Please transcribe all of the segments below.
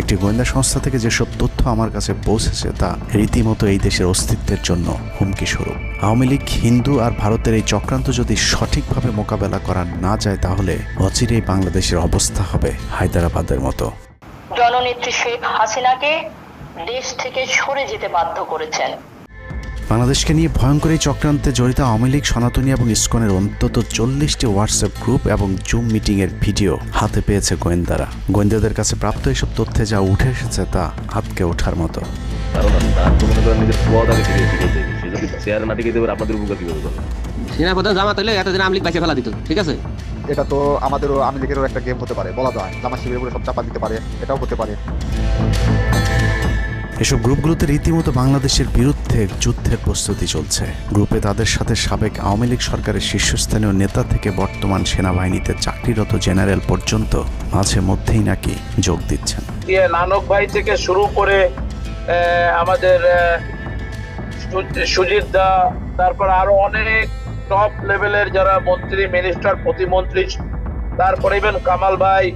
একটি গোয়েন্দা সংস্থা থেকে যেসব তথ্য আমার কাছে পৌঁছেছে তা রীতিমতো এই দেশের অস্তিত্বের জন্য হুমকি স্বরূপ। আওয়ামী লীগ, হিন্দু আর ভারতের এই চক্রান্ত যদি সঠিকভাবে মোকাবেলা করা না যায় তাহলে অচিরেই বাংলাদেশের অবস্থা হবে হায়দ্রাবাদের মতো। জননেত্রী শেখ হাসিনাকে দেশ থেকে সরে যেতে বাধ্য করেছেন। বাংলাদেশকে নিয়ে ভয়ঙ্কর এই চক্রান্তে জড়িত আওয়ামী লীগ সনাতনী এবং ইস্কনের অন্তত চল্লিশটি হোয়াটসঅ্যাপ গ্রুপ এবং জুম মিটিংয়ের ভিডিও হাতে পেয়েছে গোয়েন্দারা। গোয়েন্দাদের কাছে প্রাপ্ত এসব তথ্যে যা উঠে এসেছে তা হাতকে ওঠার মতো। ঠিক আছে? এটা তো আমাদেরও আমি লীগেরও একটা গেম হতে পারে বলা যায়। জামা শিবিরের উপরে সব চাপা দিতে পারে এটাও হতে পারে। এসব গ্রুপগুলোতে রীতিমতো বাংলাদেশের বিরুদ্ধে যুদ্ধের প্রস্তুতি চলছে। গ্রুপে তাদের সাথে সাবেক আওয়ামী লীগ সরকারের শীর্ষস্থানীয় নেতা থেকে বর্তমান সেনাবাহিনীতে চাকরিরত জেনারেল পর্যন্ত মাঝে মধ্যেই নাকি যোগ দিচ্ছেন। নানক ভাই থেকে শুরু করে আমাদের সুজিত দা, তারপর আরও অনেক টপ লেভেলের যারা মন্ত্রী মিনিস্টার প্রতিমন্ত্রী, তারপরে ইভেন কামাল ভাই।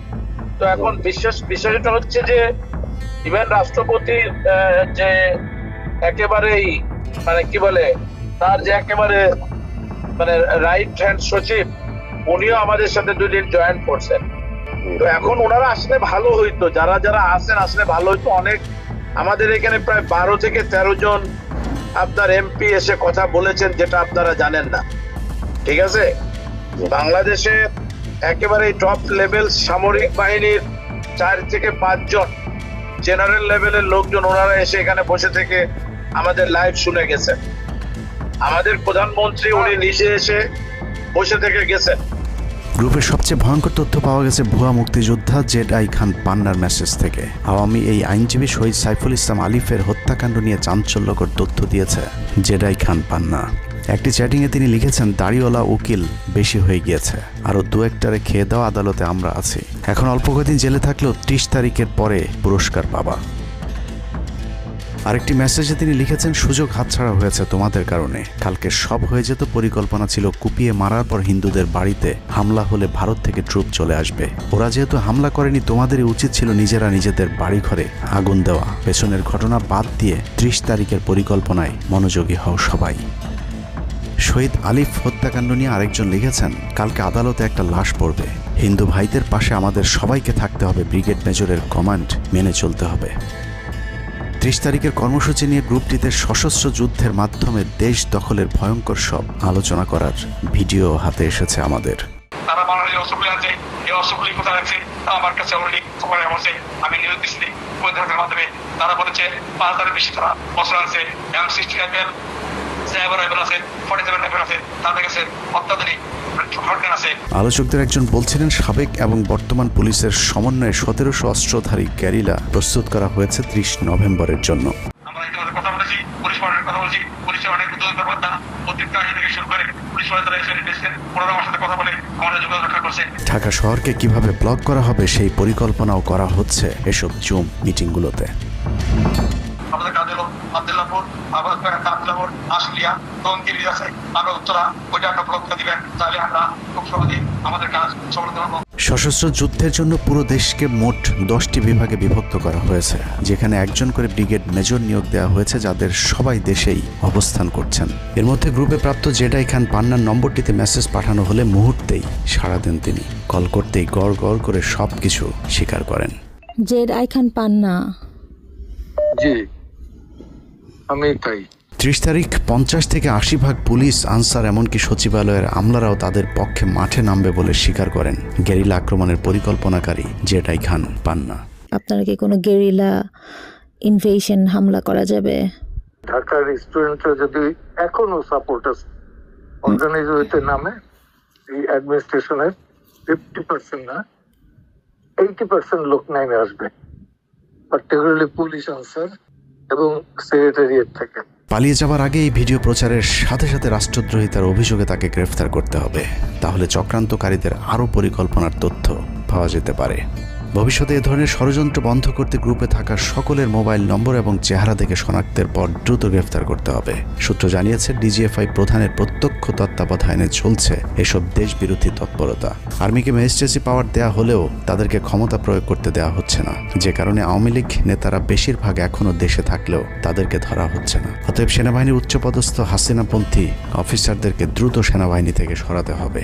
তো এখন বিশেষ বিষয়টা হচ্ছে যে ইভেন রাষ্ট্রপতির যে একেবারেই মানে কি বলে, তার যে একেবারে মানে রাইট হ্যান্ড সচিব, উনিও আমাদের সাথে দুদিন জয়েন করছেন। তো এখন ওনারা আসলে ভালো হইতো, যারা যারা আসেন আসলে ভালো হইতো। অনেক আমাদের এখানে প্রায় বারো থেকে তেরো জন আপনার এমপি এসে কথা বলেছেন, যেটা আপনারা জানেন না। ঠিক আছে? বাংলাদেশে একেবারে টপ লেভেল সামরিক বাহিনীর চার থেকে পাঁচজন জেনারেল লেভেলের লোকজন ওনারা এসে এখানে বসে থেকে আমাদের লাইভ শুনে গেছেন আমাদের প্রধানমন্ত্রী উনি নিজে এসে বসে থেকে গেছেন গ্রুপের সবচেয়ে ভয়ঙ্কর তথ্য পাওয়া গেছে ভুয়া মুক্তিযোদ্ধা জেড আই খান পান্নার মেসেজ থেকে। আওয়ামী এই আইনজীবী শহীদ সাইফুল ইসলাম আলিফের হত্যাকাণ্ড নিয়ে চাঞ্চল্যকর তথ্য দিয়েছে জেডাই খান পান্না। একটি চ্যাটিংয়ে তিনি লিখেছেন, দাড়িওয়ালা উকিল বেশি হয়ে গিয়েছে। আরও দু একটারে খেয়ে দেওয়া আদালতে আমরা আছি। এখন অল্প কদিন জেলে থাকলেও ত্রিশ তারিখের পরে পুরস্কার পাবা। আরেকটি মেসেজে তিনি লিখেছেন, সুযোগ হাতছাড়া হয়েছে তোমাদের কারণে। কালকে সব হয়ে যেত পরিকল্পনা ছিল কুপিয়ে মারার পর হিন্দুদের বাড়িতে হামলা হলে ভারত থেকে ট্রুপ চলে আসবে। ওরা যেহেতু হামলা করেনি, তোমাদেরই উচিত ছিল নিজেরা নিজেদের বাড়ি ঘরে আগুন দেওয়া। পেছনের ঘটনা বাদ দিয়ে ত্রিশ তারিখের পরিকল্পনায় মনোযোগী হও সবাই। শহীদ আলিফ হত্যাকাণ্ড নিয়ে আরেকজন লিখেছেন, কালকে আদালতে একটা লাশ পড়বে। হিন্দু ভাইদের পাশে আমাদের সবাইকে থাকতে হবে, ব্রিগেড মেজরের কমান্ড মেনে চলতে হবে। ত্রিশ তারিখের কর্মসূচি নিয়ে গ্রুপটিতে সশস্ত্র যুদ্ধের মাধ্যমে দেশ দখলের ভয়ঙ্কর সব আলোচনা করার ভিডিও হাতে এসেছে আমাদের। তারা বলেছে, পাঁচ বেশি তারা আছে রাইফেল রাইফেল আছে ফর্টি সেভেন রাইফেল আছে তাদের কাছে অত্যাধুনিক আলোচকদের একজন বলছিলেন সাবেক এবং বর্তমান পুলিশের সমন্বয়ে সতেরোশো অস্ত্রধারী গ্যারিলা প্রস্তুত করা হয়েছে ত্রিশ নভেম্বরের জন্য। আমরা ইতিমধ্যে কথা বলেছি পুলিশ পার্টির কথা বলছি পুলিশের অনেক উদ্যোগ ব্যাপারটা অতিরিক্ত আইন থেকে শুরু করে পুলিশ পার্টি এসে এসেছেন ওনারা আমার সাথে কথা বলে আমাদের যোগাযোগ রক্ষা করছে। ঢাকা শহরকে কীভাবে ব্লক করা হবে সেই পরিকল্পনাও করা হচ্ছে এসব জুম মিটিংগুলোতে। আমাদের কাজ আবদুল্লাপুর আবার আবদুল্লাপুর আশুলিয়া টঙ্গিরি আছে আমরা উত্তরা ওইটা একটা ব্লক দিবেন তাহলে আমরা খুব সহজেই আমাদের কাজ সফলতা পাবো সশস্ত্র যুদ্ধের জন্য পুরো দেশকে মোট দশটি বিভাগে বিভক্ত করা হয়েছে যেখানে একজন করে ব্রিগেড মেজর নিয়োগ দেওয়া হয়েছে যাদের সবাই দেশেই অবস্থান করছেন। এর মধ্যে গ্রুপে প্রাপ্ত জেডাই খান পান্নার নম্বরটিতে মেসেজ পাঠানো হলে মুহূর্তেই সাড়া দেন তিনি। কল করতেই গড় গড় করে সব কিছু স্বীকার করেন। জেড আইখান পান্না। জি। আমি তাই। ত্রিশ তারিখ পঞ্চাশ থেকে আশি ভাগ পুলিশ আনসার এমনকি সচিবালয়ের আমলারাও তাদের পক্ষে মাঠে নামবে বলে স্বীকার করেন গেরিলা আক্রমণের পরিকল্পনাকারী জেডাই খান পান্না। আপনারা কি কোনো গেরিলা ইনভেশন হামলা করা যাবে? ঢাকার স্টুডেন্টরা যদি এখনও সাপোর্টার্স অর্গানাইজ হইতে নামে এই অ্যাডমিনিস্ট্রেশনের ফিফটি পার্সেন্ট না এইটি পার্সেন্ট লোক নামে আসবে। পার্টিকুলারলি পুলিশ আনসার এবং সেক্রেটারিয়েট থাকে। পালিয়ে যাওয়ার আগে এই ভিডিও প্রচারের সাথে সাথে রাষ্ট্রদ্রোহিতার অভিযোগে তাকে গ্রেফতার করতে হবে। তাহলে চক্রান্তকারীদের আরও পরিকল্পনার তথ্য পাওয়া যেতে পারে। ভবিষ্যতে এ ধরনের ষড়যন্ত্র বন্ধ করতে গ্রুপে থাকা সকলের মোবাইল নম্বর এবং চেহারা দেখে শনাক্তের পর দ্রুত গ্রেফতার করতে হবে। সূত্র জানিয়েছে, ডিজিএফআই প্রধানের প্রত্যক্ষ তত্ত্বাবধানে চলছে এসব দেশ বিরোধী তৎপরতা। আর্মিকে ম্যাজিস্ট্রেসি পাওয়ার দেয়া হলেও তাদেরকে ক্ষমতা প্রয়োগ করতে দেওয়া হচ্ছে না। যে কারণে আওয়ামী লীগ নেতারা বেশিরভাগ এখনও দেশে থাকলেও তাদেরকে ধরা হচ্ছে না। অতএব সেনাবাহিনীর উচ্চপদস্থ হাসিনাপন্থী অফিসারদেরকে দ্রুত সেনাবাহিনী থেকে সরাতে হবে।